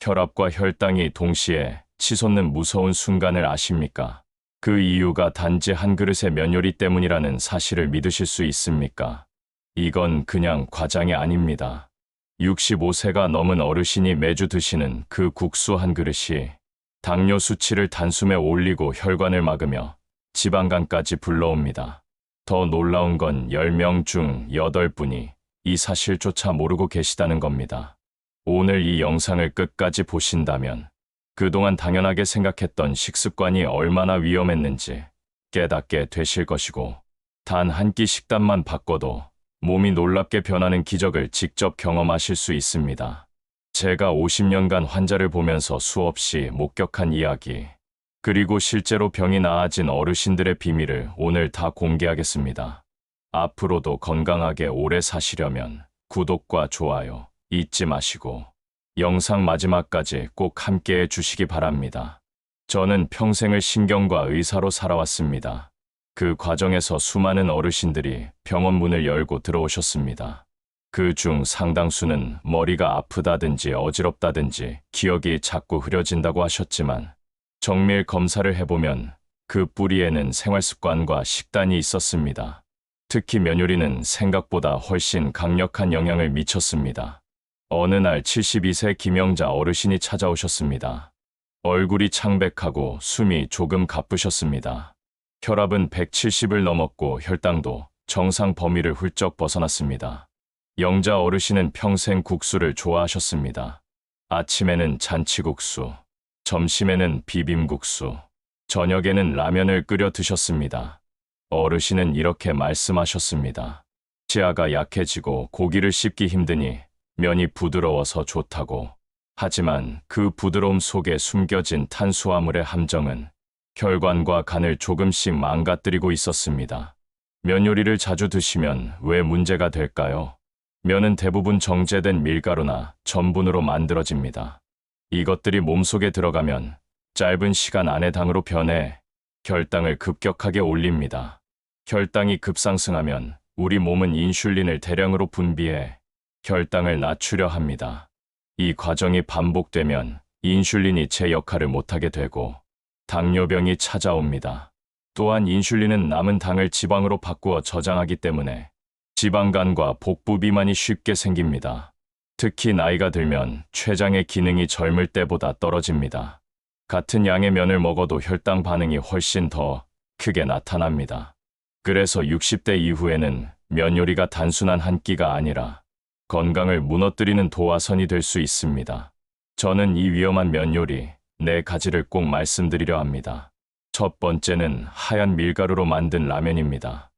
혈압과 혈당이 동시에 치솟는 무서운 순간을 아십니까? 그 이유가 단지 한 그릇의 면요리 때문이라는 사실을 믿으실 수 있습니까? 이건 그냥 과장이 아닙니다. 65세가 넘은 어르신이 매주 드시는 그 국수 한 그릇이 당뇨 수치를 단숨에 올리고 혈관을 막으며 지방간까지 불러옵니다. 더 놀라운 건 10명 중 8분이 이 사실조차 모르고 계시다는 겁니다. 오늘 이 영상을 끝까지 보신다면 그동안 당연하게 생각했던 식습관이 얼마나 위험했는지 깨닫게 되실 것이고 단 한 끼 식단만 바꿔도 몸이 놀랍게 변하는 기적을 직접 경험하실 수 있습니다. 제가 50년간 환자를 보면서 수없이 목격한 이야기, 그리고 실제로 병이 나아진 어르신들의 비밀을 오늘 다 공개하겠습니다. 앞으로도 건강하게 오래 사시려면 구독과 좋아요 잊지 마시고 영상 마지막까지 꼭 함께 해 주시기 바랍니다. 저는 평생을 신경과 의사로 살아왔습니다. 그 과정에서 수많은 어르신들이 병원 문을 열고 들어오셨습니다. 그 중 상당수는 머리가 아프다든지 어지럽다든지 기억이 자꾸 흐려진다고 하셨지만 정밀 검사를 해보면 그 뿌리에는 생활 습관과 식단이 있었습니다. 특히 면요리는 생각보다 훨씬 강력한 영향을 미쳤습니다. 어느 날 72세 김영자 어르신이 찾아오셨습니다. 얼굴이 창백하고 숨이 조금 가쁘셨습니다. 혈압은 170을 넘었고 혈당도 정상 범위를 훌쩍 벗어났습니다. 영자 어르신은 평생 국수를 좋아하셨습니다. 아침에는 잔치국수, 점심에는 비빔국수, 저녁에는 라면을 끓여 드셨습니다. 어르신은 이렇게 말씀하셨습니다. 치아가 약해지고 고기를 씹기 힘드니 면이 부드러워서 좋다고. 하지만 그 부드러움 속에 숨겨진 탄수화물의 함정은 혈관과 간을 조금씩 망가뜨리고 있었습니다. 면 요리를 자주 드시면 왜 문제가 될까요? 면은 대부분 정제된 밀가루나 전분으로 만들어집니다. 이것들이 몸속에 들어가면 짧은 시간 안에 당으로 변해 혈당을 급격하게 올립니다. 혈당이 급상승하면 우리 몸은 인슐린을 대량으로 분비해 혈당을 낮추려 합니다. 이 과정이 반복되면 인슐린이 제 역할을 못하게 되고 당뇨병이 찾아옵니다. 또한 인슐린은 남은 당을 지방으로 바꾸어 저장하기 때문에 지방간과 복부 비만이 쉽게 생깁니다. 특히 나이가 들면 췌장의 기능이 젊을 때보다 떨어집니다. 같은 양의 면을 먹어도 혈당 반응이 훨씬 더 크게 나타납니다. 그래서 60대 이후에는 면 요리가 단순한 한 끼가 아니라 건강을 무너뜨리는 도화선이 될 수 있습니다. 저는 이 위험한 면 요리 네 가지를 꼭 말씀드리려 합니다. 첫 번째는 하얀 밀가루로 만든 라면입니다.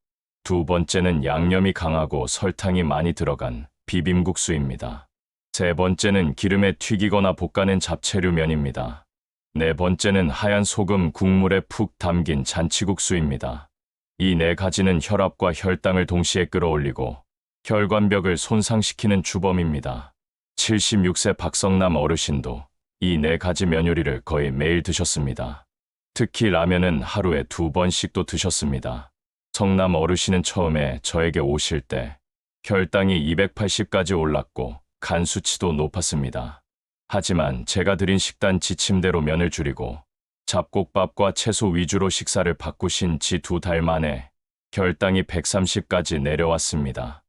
두 번째는 양념이 강하고 설탕이 많이 들어간 비빔국수입니다. 세 번째는 기름에 튀기거나 볶아낸 잡채류 면입니다. 네 번째는 하얀 소금 국물에 푹 담긴 잔치국수입니다. 이 네 가지는 혈압과 혈당을 동시에 끌어올리고 혈관벽을 손상시키는 주범입니다. 76세 박성남 어르신도 이 네 가지 면요리를 거의 매일 드셨습니다. 특히 라면은 하루에 두 번씩도 드셨습니다. 성남 어르신은 처음에 저에게 오실 때 혈당이 280까지 올랐고 간 수치도 높았습니다. 하지만 제가 드린 식단 지침대로 면을 줄이고 잡곡밥과 채소 위주로 식사를 바꾸신 지 두 달 만에 혈당이 130까지 내려왔습니다.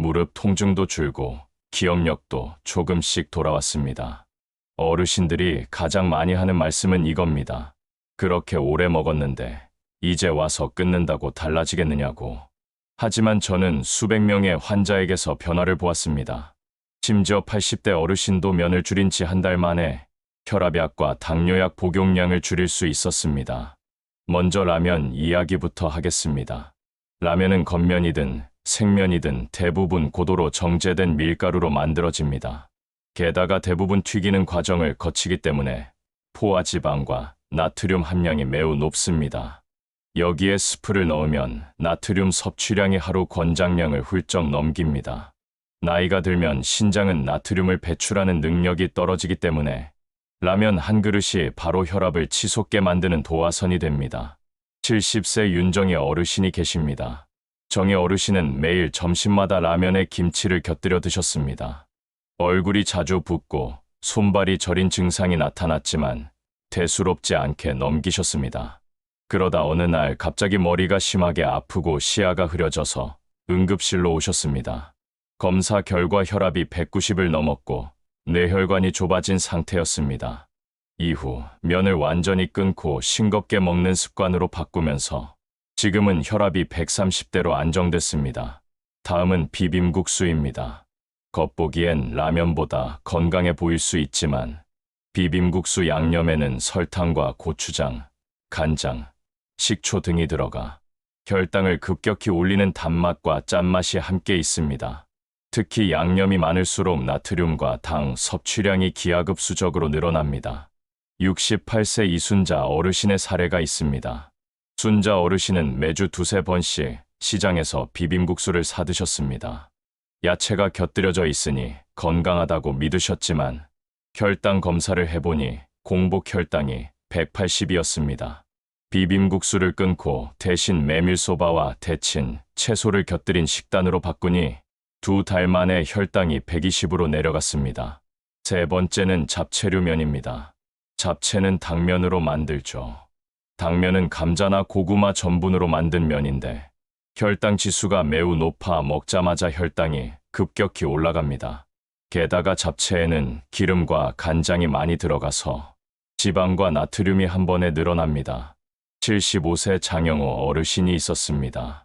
무릎 통증도 줄고 기억력도 조금씩 돌아왔습니다. 어르신들이 가장 많이 하는 말씀은 이겁니다. 그렇게 오래 먹었는데 이제 와서 끊는다고 달라지겠느냐고. 하지만 저는 수백 명의 환자에게서 변화를 보았습니다. 심지어 80대 어르신도 면을 줄인 지 한 달 만에 혈압약과 당뇨약 복용량을 줄일 수 있었습니다. 먼저 라면 이야기부터 하겠습니다. 라면은 겉면이든 생면이든 대부분 고도로 정제된 밀가루로 만들어집니다. 게다가 대부분 튀기는 과정을 거치기 때문에 포화 지방과 나트륨 함량이 매우 높습니다. 여기에 스프를 넣으면 나트륨 섭취량이 하루 권장량을 훌쩍 넘깁니다. 나이가 들면 신장은 나트륨을 배출하는 능력이 떨어지기 때문에 라면 한 그릇이 바로 혈압을 치솟게 만드는 도화선이 됩니다. 70세 윤정의 어르신이 계십니다. 정의 어르신은 매일 점심마다 라면에 김치를 곁들여 드셨습니다. 얼굴이 자주 붓고 손발이 저린 증상이 나타났지만 대수롭지 않게 넘기셨습니다. 그러다 어느 날 갑자기 머리가 심하게 아프고 시야가 흐려져서 응급실로 오셨습니다. 검사 결과 혈압이 190을 넘었고 뇌혈관이 좁아진 상태였습니다. 이후 면을 완전히 끊고 싱겁게 먹는 습관으로 바꾸면서 지금은 혈압이 130대로 안정됐습니다. 다음은 비빔국수입니다. 겉보기엔 라면보다 건강해 보일 수 있지만 비빔국수 양념에는 설탕과 고추장, 간장, 식초 등이 들어가 혈당을 급격히 올리는 단맛과 짠맛이 함께 있습니다. 특히 양념이 많을수록 나트륨과 당 섭취량이 기하급수적으로 늘어납니다. 68세 이순자 어르신의 사례가 있습니다. 순자 어르신은 매주 두세 번씩 시장에서 비빔국수를 사드셨습니다. 야채가 곁들여져 있으니 건강하다고 믿으셨지만 혈당 검사를 해보니 공복 혈당이 180이었습니다. 비빔국수를 끊고 대신 메밀소바와 데친 채소를 곁들인 식단으로 바꾸니 두 달 만에 혈당이 120으로 내려갔습니다. 세 번째는 잡채류면입니다. 잡채는 당면으로 만들죠. 당면은 감자나 고구마 전분으로 만든 면인데 혈당 지수가 매우 높아 먹자마자 혈당이 급격히 올라갑니다. 게다가 잡채에는 기름과 간장이 많이 들어가서 지방과 나트륨이 한 번에 늘어납니다. 75세 장영호 어르신이 있었습니다.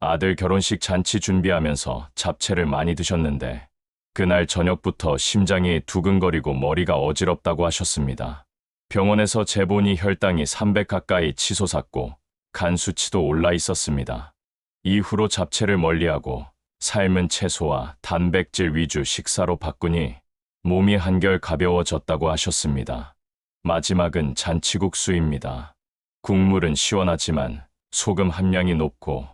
아들 결혼식 잔치 준비하면서 잡채를 많이 드셨는데 그날 저녁부터 심장이 두근거리고 머리가 어지럽다고 하셨습니다. 병원에서 재보니 혈당이 300 가까이 치솟았고 간 수치도 올라 있었습니다. 이후로 잡채를 멀리하고 삶은 채소와 단백질 위주 식사로 바꾸니 몸이 한결 가벼워졌다고 하셨습니다. 마지막은 잔치국수입니다. 국물은 시원하지만 소금 함량이 높고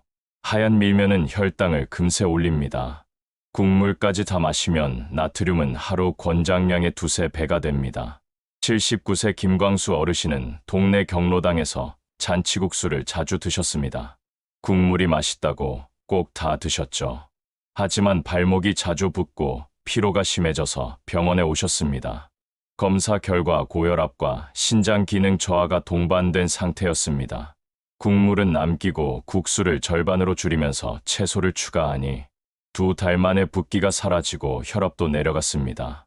하얀 밀면은 혈당을 금세 올립니다. 국물까지 다 마시면 나트륨은 하루 권장량의 두세 배가 됩니다. 79세 김광수 어르신은 동네 경로당에서 잔치국수를 자주 드셨습니다. 국물이 맛있다고 꼭 다 드셨죠. 하지만 발목이 자주 붓고 피로가 심해져서 병원에 오셨습니다. 검사 결과 고혈압과 신장 기능 저하가 동반된 상태였습니다. 국물은 남기고 국수를 절반으로 줄이면서 채소를 추가하니 두 달 만에 붓기가 사라지고 혈압도 내려갔습니다.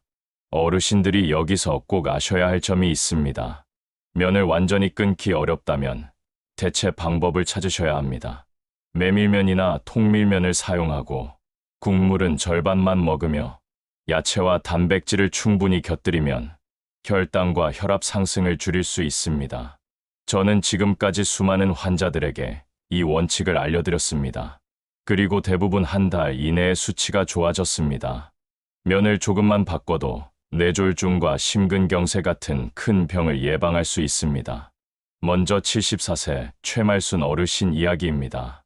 어르신들이 여기서 꼭 아셔야 할 점이 있습니다. 면을 완전히 끊기 어렵다면 대체 방법을 찾으셔야 합니다. 메밀면이나 통밀면을 사용하고 국물은 절반만 먹으며 야채와 단백질을 충분히 곁들이면 혈당과 혈압 상승을 줄일 수 있습니다. 저는 지금까지 수많은 환자들에게 이 원칙을 알려드렸습니다. 그리고 대부분 한 달 이내에 수치가 좋아졌습니다. 면을 조금만 바꿔도 뇌졸중과 심근경색 같은 큰 병을 예방할 수 있습니다. 먼저 74세 최말순 어르신 이야기입니다.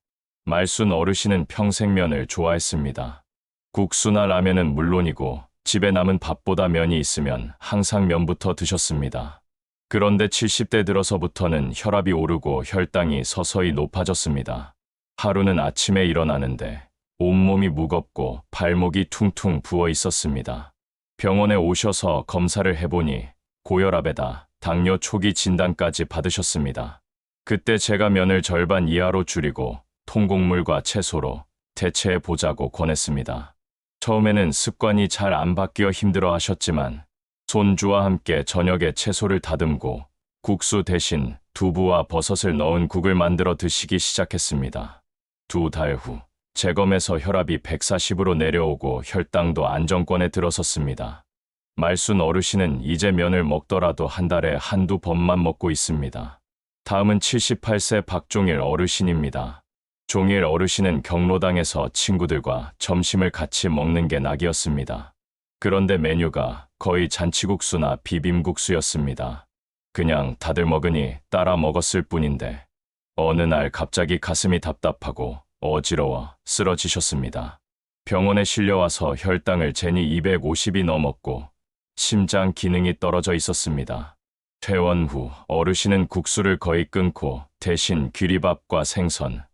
말순 어르신은 평생 면을 좋아했습니다. 국수나 라면은 물론이고 집에 남은 밥보다 면이 있으면 항상 면부터 드셨습니다. 그런데 70대 들어서부터는 혈압이 오르고 혈당이 서서히 높아졌습니다. 하루는 아침에 일어나는데 온몸이 무겁고 발목이 퉁퉁 부어 있었습니다. 병원에 오셔서 검사를 해보니 고혈압에다 당뇨 초기 진단까지 받으셨습니다. 그때 제가 면을 절반 이하로 줄이고 통곡물과 채소로 대체해 보자고 권했습니다. 처음에는 습관이 잘 안 바뀌어 힘들어 하셨지만 손주와 함께 저녁에 채소를 다듬고 국수 대신 두부와 버섯을 넣은 국을 만들어 드시기 시작했습니다. 두 달 후 재검에서 혈압이 140으로 내려오고 혈당도 안정권에 들어섰습니다. 말순 어르신은 이제 면을 먹더라도 한 달에 한두 번만 먹고 있습니다. 다음은 78세 박종일 어르신입니다. 종일 어르신은 경로당에서 친구들과 점심을 같이 먹는 게 낙이었습니다. 그런데 메뉴가 거의 잔치국수나 비빔국수였습니다. 그냥 다들 먹으니 따라 먹었을 뿐인데 어느 날 갑자기 가슴이 답답하고 어지러워 쓰러지셨습니다. 병원에 실려와서 혈당을 재니 250이 넘었고 심장 기능이 떨어져 있었습니다. 퇴원 후 어르신은 국수를 거의 끊고 대신 귀리밥과 생선,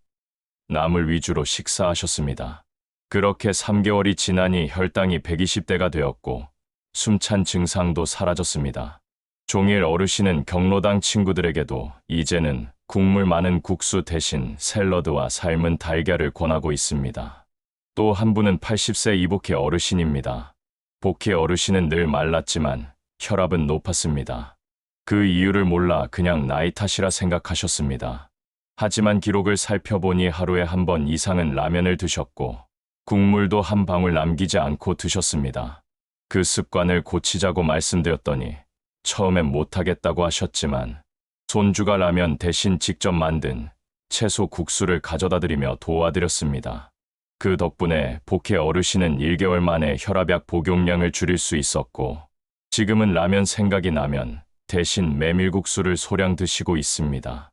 나물 위주로 식사하셨습니다. 그렇게 3개월이 지나니 혈당이 120대가 되었고 숨찬 증상도 사라졌습니다. 종일 어르신은 경로당 친구들에게도 이제는 국물 많은 국수 대신 샐러드와 삶은 달걀을 권하고 있습니다. 또 한 분은 80세 이복희 어르신입니다. 복희 어르신은 늘 말랐지만 혈압은 높았습니다. 그 이유를 몰라 그냥 나이 탓이라 생각하셨습니다. 하지만 기록을 살펴보니 하루에 한 번 이상은 라면을 드셨고 국물도 한 방울 남기지 않고 드셨습니다. 그 습관을 고치자고 말씀드렸더니 처음엔 못하겠다고 하셨지만 손주가 라면 대신 직접 만든 채소 국수를 가져다 드리며 도와드렸습니다. 그 덕분에 복해 어르신은 1개월 만에 혈압약 복용량을 줄일 수 있었고 지금은 라면 생각이 나면 대신 메밀국수를 소량 드시고 있습니다.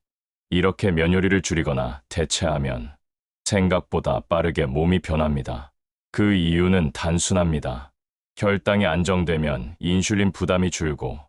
이렇게 면요리를 줄이거나 대체하면 생각보다 빠르게 몸이 변합니다. 그 이유는 단순합니다. 혈당이 안정되면 인슐린 부담이 줄고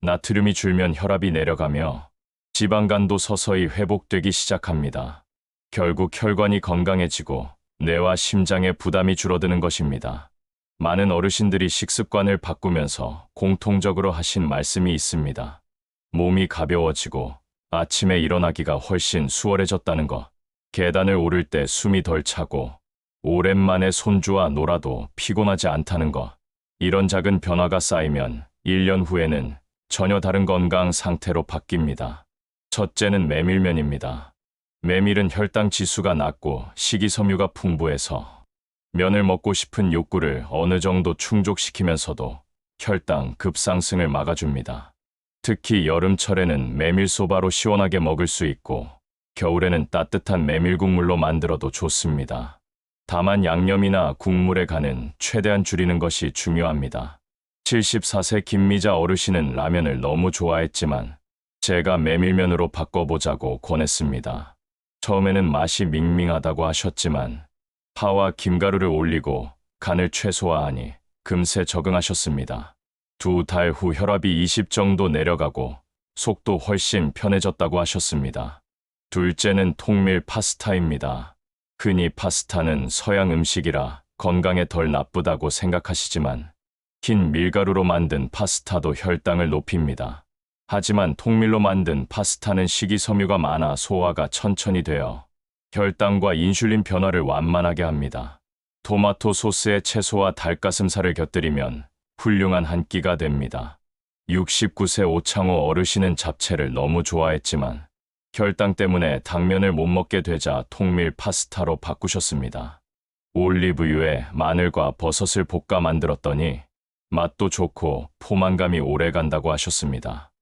나트륨이 줄면 혈압이 내려가며 지방간도 서서히 회복되기 시작합니다. 결국 혈관이 건강해지고 뇌와 심장의 부담이 줄어드는 것입니다. 많은 어르신들이 식습관을 바꾸면서 공통적으로 하신 말씀이 있습니다. 몸이 가벼워지고 아침에 일어나기가 훨씬 수월해졌다는 것. 계단을 오를 때 숨이 덜 차고 오랜만에 손주와 놀아도 피곤하지 않다는 것. 이런 작은 변화가 쌓이면 1년 후에는 전혀 다른 건강 상태로 바뀝니다. 첫째는 메밀면입니다. 메밀은 혈당 지수가 낮고 식이섬유가 풍부해서 면을 먹고 싶은 욕구를 어느 정도 충족시키면서도 혈당 급상승을 막아줍니다. 특히 여름철에는 메밀소바로 시원하게 먹을 수 있고 겨울에는 따뜻한 메밀국물로 만들어도 좋습니다. 다만 양념이나 국물의 간은 최대한 줄이는 것이 중요합니다. 74세 김미자 어르신은 라면을 너무 좋아했지만 제가 메밀면으로 바꿔보자고 권했습니다. 처음에는 맛이 밍밍하다고 하셨지만 파와 김가루를 올리고 간을 최소화하니 금세 적응하셨습니다. 두 달 후 혈압이 20 정도 내려가고 속도 훨씬 편해졌다고 하셨습니다. 둘째는 통밀 파스타입니다. 흔히 파스타는 서양 음식이라 건강에 덜 나쁘다고 생각하시지만 흰 밀가루로 만든 파스타도 혈당을 높입니다. 하지만 통밀로 만든 파스타는 식이섬유가 많아 소화가 천천히 되어 혈당과 인슐린 변화를 완만하게 합니다. 토마토 소스에 채소와 닭가슴살을 곁들이면 훌륭한 한 끼가 됩니다. 69세 오창호 어르신은 잡채를 너무 좋아했지만 혈당 때문에 당면을 못 먹게 되자 통밀 파스타로 바꾸셨습니다. 올리브유에 마늘과 버섯을 볶아 만들었더니 맛도 좋고 포만감이 오래 간다고 하셨습니다.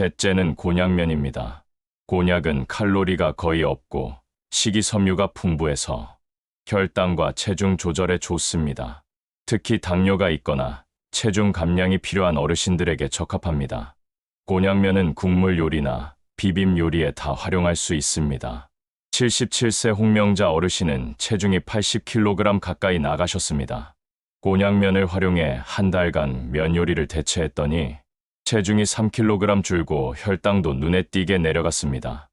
셋째는 곤약면입니다. 곤약은 칼로리가 거의 없고 식이섬유가 풍부해서 혈당과 체중 조절에 좋습니다. 특히 당뇨가 있거나 체중 감량이 필요한 어르신들에게 적합합니다. 곤약면은 국물 요리나 비빔 요리에 다 활용할 수 있습니다. 77세 홍명자 어르신은 체중이 80kg 가까이 나가셨습니다. 곤약면을 활용해 한 달간 면 요리를 대체했더니 체중이 3kg 줄고 혈당도 눈에 띄게 내려갔습니다.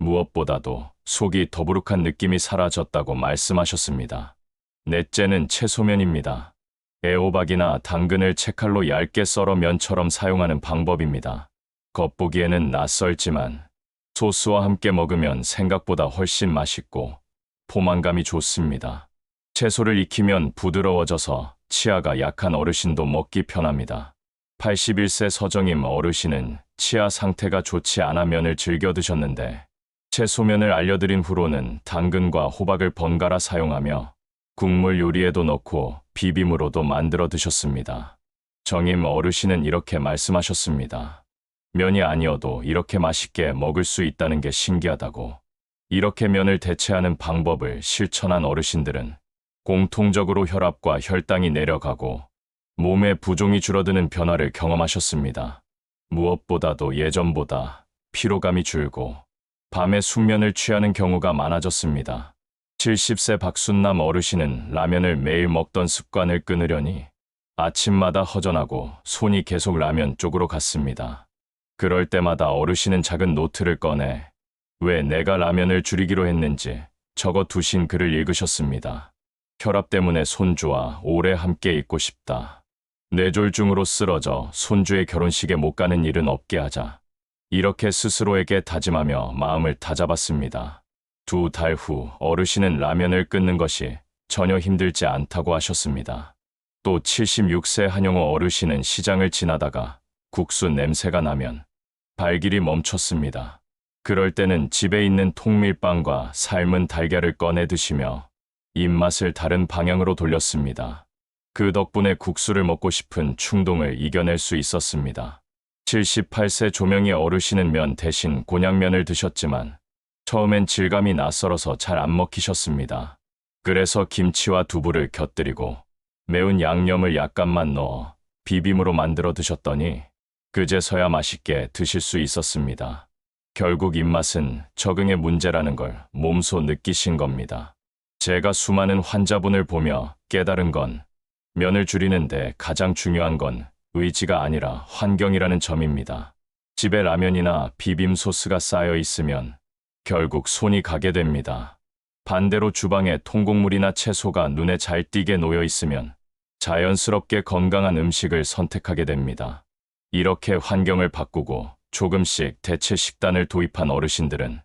무엇보다도 속이 더부룩한 느낌이 사라졌다고 말씀하셨습니다. 넷째는 채소면입니다. 애호박이나 당근을 채칼로 얇게 썰어 면처럼 사용하는 방법입니다. 겉보기에는 낯설지만 소스와 함께 먹으면 생각보다 훨씬 맛있고 포만감이 좋습니다. 채소를 익히면 부드러워져서 치아가 약한 어르신도 먹기 편합니다. 81세 서정임 어르신은 치아 상태가 좋지 않아 면을 즐겨 드셨는데 채소면을 알려드린 후로는 당근과 호박을 번갈아 사용하며 국물 요리에도 넣고 비빔으로도 만들어 드셨습니다. 정임 어르신은 이렇게 말씀하셨습니다. 면이 아니어도 이렇게 맛있게 먹을 수 있다는 게 신기하다고. 이렇게 면을 대체하는 방법을 실천한 어르신들은 공통적으로 혈압과 혈당이 내려가고 몸의 부종이 줄어드는 변화를 경험하셨습니다. 무엇보다도 예전보다 피로감이 줄고 밤에 숙면을 취하는 경우가 많아졌습니다. 70세 박순남 어르신은 라면을 매일 먹던 습관을 끊으려니 아침마다 허전하고 손이 계속 라면 쪽으로 갔습니다. 그럴 때마다 어르신은 작은 노트를 꺼내 왜 내가 라면을 줄이기로 했는지 적어 두신 글을 읽으셨습니다. 혈압 때문에 손주와 오래 함께 있고 싶다. 뇌졸중으로 쓰러져 손주의 결혼식에 못 가는 일은 없게 하자. 이렇게 스스로에게 다짐하며 마음을 다잡았습니다. 두 달 후 어르신은 라면을 끊는 것이 전혀 힘들지 않다고 하셨습니다. 또 76세 한영호 어르신은 시장을 지나다가 국수 냄새가 나면 발길이 멈췄습니다. 그럴 때는 집에 있는 통밀빵과 삶은 달걀을 꺼내 드시며 입맛을 다른 방향으로 돌렸습니다. 그 덕분에 국수를 먹고 싶은 충동을 이겨낼 수 있었습니다. 78세 조명희 어르신은 면 대신 곤약면을 드셨지만 처음엔 질감이 낯설어서 잘 안 먹히셨습니다. 그래서 김치와 두부를 곁들이고 매운 양념을 약간만 넣어 비빔으로 만들어 드셨더니 그제서야 맛있게 드실 수 있었습니다. 결국 입맛은 적응의 문제라는 걸 몸소 느끼신 겁니다. 제가 수많은 환자분을 보며 깨달은 건 면을 줄이는데 가장 중요한 건 의지가 아니라 환경이라는 점입니다. 집에 라면이나 비빔 소스가 쌓여 있으면 결국 손이 가게 됩니다. 반대로 주방에 통곡물이나 채소가 눈에 잘 띄게 놓여 있으면 자연스럽게 건강한 음식을 선택하게 됩니다. 이렇게 환경을 바꾸고 조금씩 대체 식단을 도입한 어르신들은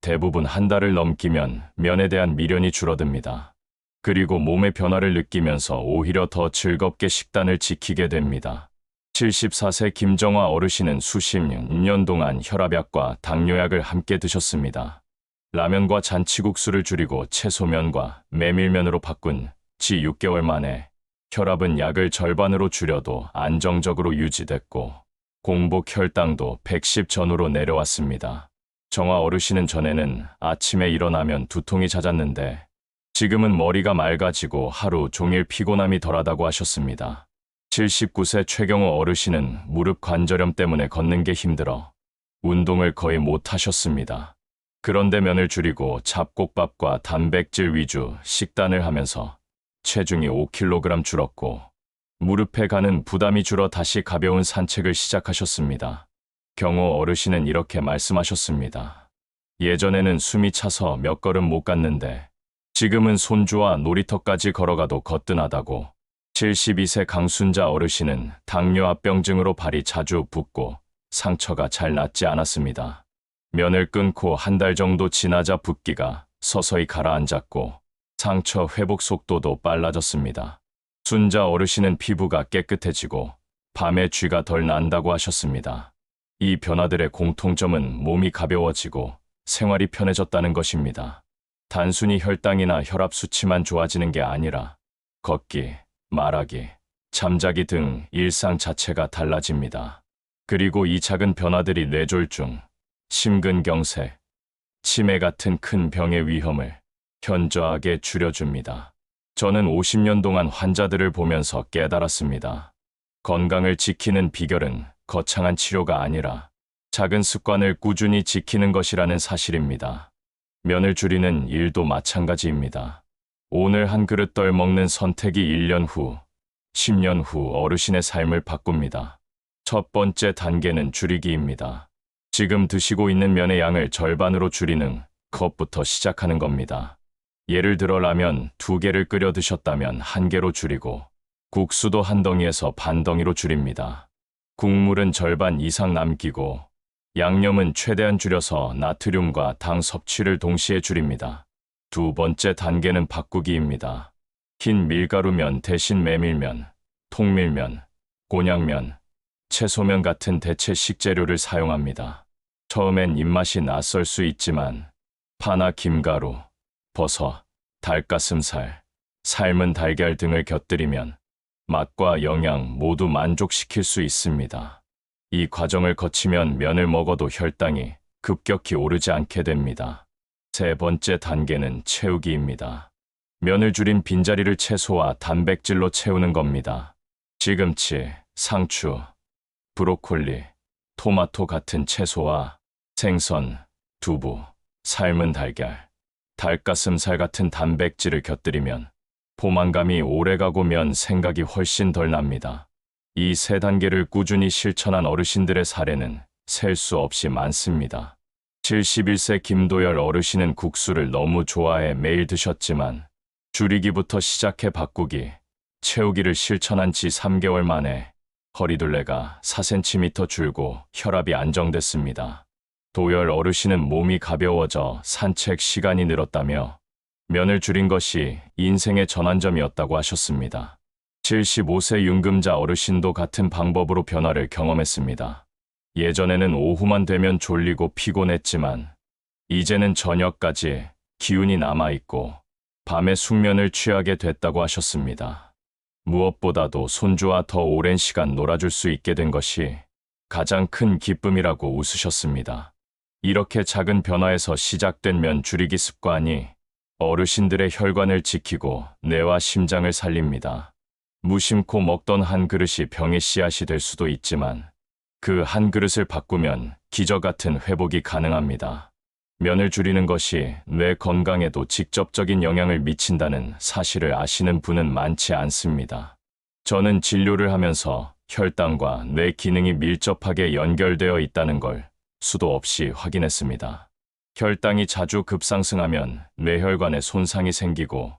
대부분 한 달을 넘기면 면에 대한 미련이 줄어듭니다. 그리고 몸의 변화를 느끼면서 오히려 더 즐겁게 식단을 지키게 됩니다. 74세 김정화 어르신은 수십 년 동안 혈압약과 당뇨약을 함께 드셨습니다. 라면과 잔치국수를 줄이고 채소면과 메밀면으로 바꾼 지 6개월 만에 혈압은 약을 절반으로 줄여도 안정적으로 유지됐고 공복 혈당도 110 전후로 내려왔습니다. 정화 어르신은 전에는 아침에 일어나면 두통이 잦았는데 지금은 머리가 맑아지고 하루 종일 피곤함이 덜하다고 하셨습니다. 79세 최경호 어르신은 무릎 관절염 때문에 걷는 게 힘들어 운동을 거의 못 하셨습니다. 그런데 면을 줄이고 잡곡밥과 단백질 위주 식단을 하면서 체중이 5kg 줄었고 무릎에 가는 부담이 줄어 다시 가벼운 산책을 시작하셨습니다. 경호 어르신은 이렇게 말씀하셨습니다. 예전에는 숨이 차서 몇 걸음 못 갔는데 지금은 손주와 놀이터까지 걸어가도 거뜬하다고 72세 강순자 어르신은 당뇨합병증으로 발이 자주 붓고 상처가 잘 낫지 않았습니다. 면을 끊고 한 달 정도 지나자 붓기가 서서히 가라앉았고 상처 회복 속도도 빨라졌습니다. 순자 어르신은 피부가 깨끗해지고 밤에 쥐가 덜 난다고 하셨습니다. 이 변화들의 공통점은 몸이 가벼워지고 생활이 편해졌다는 것입니다. 단순히 혈당이나 혈압 수치만 좋아지는 게 아니라 걷기, 말하기, 잠자기 등 일상 자체가 달라집니다. 그리고 이 작은 변화들이 뇌졸중, 심근경색, 치매 같은 큰 병의 위험을 현저하게 줄여줍니다. 저는 50년 동안 환자들을 보면서 깨달았습니다. 건강을 지키는 비결은 거창한 치료가 아니라 작은 습관을 꾸준히 지키는 것이라는 사실입니다. 면을 줄이는 일도 마찬가지입니다. 오늘 한 그릇 덜 먹는 선택이 1년 후, 10년 후 어르신의 삶을 바꿉니다. 첫 번째 단계는 줄이기입니다. 지금 드시고 있는 면의 양을 절반으로 줄이는 컵부터 시작하는 겁니다. 예를 들어 라면 두 개를 끓여 드셨다면 한 개로 줄이고 국수도 한 덩이에서 반 덩이로 줄입니다. 국물은 절반 이상 남기고 양념은 최대한 줄여서 나트륨과 당 섭취를 동시에 줄입니다. 두 번째 단계는 바꾸기입니다. 흰 밀가루면 대신 메밀면, 통밀면, 곤약면, 채소면 같은 대체 식재료를 사용합니다. 처음엔 입맛이 낯설 수 있지만 파나 김가루, 버섯, 닭가슴살, 삶은 달걀 등을 곁들이면 맛과 영양 모두 만족시킬 수 있습니다. 이 과정을 거치면 면을 먹어도 혈당이 급격히 오르지 않게 됩니다. 세 번째 단계는 채우기입니다. 면을 줄인 빈자리를 채소와 단백질로 채우는 겁니다. 시금치, 상추, 브로콜리, 토마토 같은 채소와 생선, 두부, 삶은 달걀, 닭가슴살 같은 단백질을 곁들이면 포만감이 오래가고 면 생각이 훨씬 덜 납니다. 이 세 단계를 꾸준히 실천한 어르신들의 사례는 셀 수 없이 많습니다. 71세 김도열 어르신은 국수를 너무 좋아해 매일 드셨지만 줄이기부터 시작해 바꾸기, 채우기를 실천한 지 3개월 만에 허리둘레가 4cm 줄고 혈압이 안정됐습니다. 도열 어르신은 몸이 가벼워져 산책 시간이 늘었다며 면을 줄인 것이 인생의 전환점이었다고 하셨습니다. 75세 윤금자 어르신도 같은 방법으로 변화를 경험했습니다. 예전에는 오후만 되면 졸리고 피곤했지만 이제는 저녁까지 기운이 남아있고 밤에 숙면을 취하게 됐다고 하셨습니다. 무엇보다도 손주와 더 오랜 시간 놀아줄 수 있게 된 것이 가장 큰 기쁨이라고 웃으셨습니다. 이렇게 작은 변화에서 시작된 면 줄이기 습관이 어르신들의 혈관을 지키고 뇌와 심장을 살립니다. 무심코 먹던 한 그릇이 병의 씨앗이 될 수도 있지만 그 한 그릇을 바꾸면 기적 같은 회복이 가능합니다. 면을 줄이는 것이 뇌 건강에도 직접적인 영향을 미친다는 사실을 아시는 분은 많지 않습니다. 저는 진료를 하면서 혈당과 뇌 기능이 밀접하게 연결되어 있다는 걸 수도 없이 확인했습니다. 혈당이 자주 급상승하면 뇌혈관에 손상이 생기고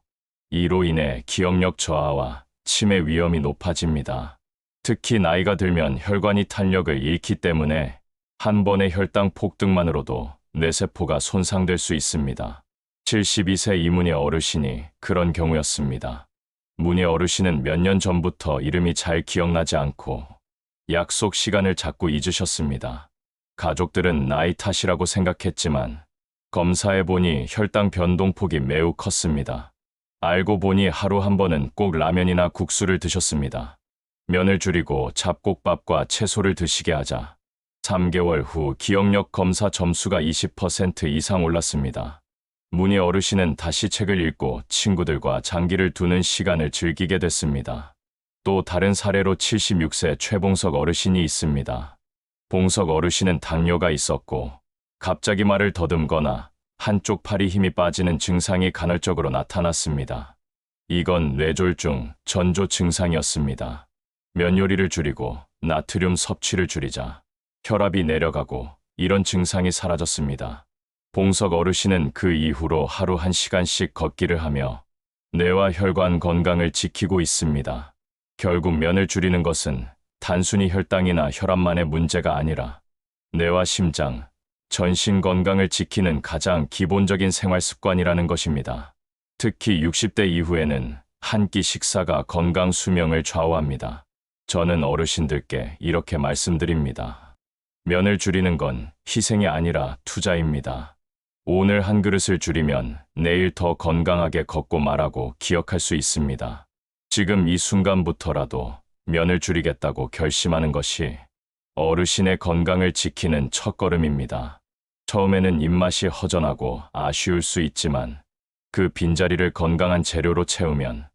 이로 인해 기억력 저하와 치매 위험이 높아집니다. 특히 나이가 들면 혈관이 탄력을 잃기 때문에 한 번의 혈당 폭등만으로도 뇌세포가 손상될 수 있습니다. 72세 이문희 어르신이 그런 경우였습니다. 문희 어르신은 몇 년 전부터 이름이 잘 기억나지 않고 약속 시간을 자꾸 잊으셨습니다. 가족들은 나이 탓이라고 생각했지만 검사해 보니 혈당 변동폭이 매우 컸습니다. 알고 보니 하루 한 번은 꼭 라면이나 국수를 드셨습니다. 면을 줄이고 잡곡밥과 채소를 드시게 하자 3개월 후 기억력 검사 점수가 20% 이상 올랐습니다. 문희 어르신은 다시 책을 읽고 친구들과 장기를 두는 시간을 즐기게 됐습니다. 또 다른 사례로 76세 최봉석 어르신이 있습니다. 봉석 어르신은 당뇨가 있었고 갑자기 말을 더듬거나 한쪽 팔이 힘이 빠지는 증상이 간헐적으로 나타났습니다. 이건 뇌졸중, 전조 증상이었습니다. 면 요리를 줄이고 나트륨 섭취를 줄이자 혈압이 내려가고 이런 증상이 사라졌습니다. 봉석 어르신은 그 이후로 하루 한 시간씩 걷기를 하며 뇌와 혈관 건강을 지키고 있습니다. 결국 면을 줄이는 것은 단순히 혈당이나 혈압만의 문제가 아니라 뇌와 심장, 전신 건강을 지키는 가장 기본적인 생활 습관이라는 것입니다. 특히 60대 이후에는 한 끼 식사가 건강 수명을 좌우합니다. 저는 어르신들께 이렇게 말씀드립니다. 면을 줄이는 건 희생이 아니라 투자입니다. 오늘 한 그릇을 줄이면 내일 더 건강하게 걷고 말하고 기억할 수 있습니다. 지금 이 순간부터라도 면을 줄이겠다고 결심하는 것이 어르신의 건강을 지키는 첫걸음입니다. 처음에는 입맛이 허전하고 아쉬울 수 있지만 그 빈자리를 건강한 재료로 채우면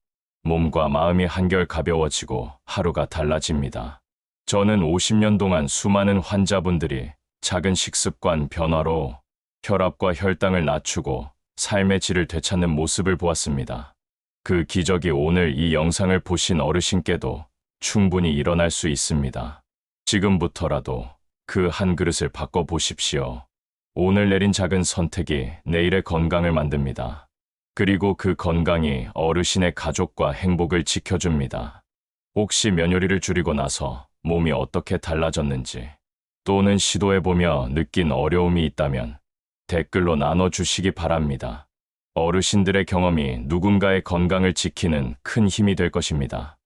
몸과 마음이 한결 가벼워지고 하루가 달라집니다. 저는 50년 동안 수많은 환자분들이 작은 식습관 변화로 혈압과 혈당을 낮추고 삶의 질을 되찾는 모습을 보았습니다. 그 기적이 오늘 이 영상을 보신 어르신께도 충분히 일어날 수 있습니다. 지금부터라도 그 한 그릇을 바꿔보십시오. 오늘 내린 작은 선택이 내일의 건강을 만듭니다. 그리고 그 건강이 어르신의 가족과 행복을 지켜줍니다. 혹시 면요리를 줄이고 나서 몸이 어떻게 달라졌는지 또는 시도해보며 느낀 어려움이 있다면 댓글로 나눠주시기 바랍니다. 어르신들의 경험이 누군가의 건강을 지키는 큰 힘이 될 것입니다.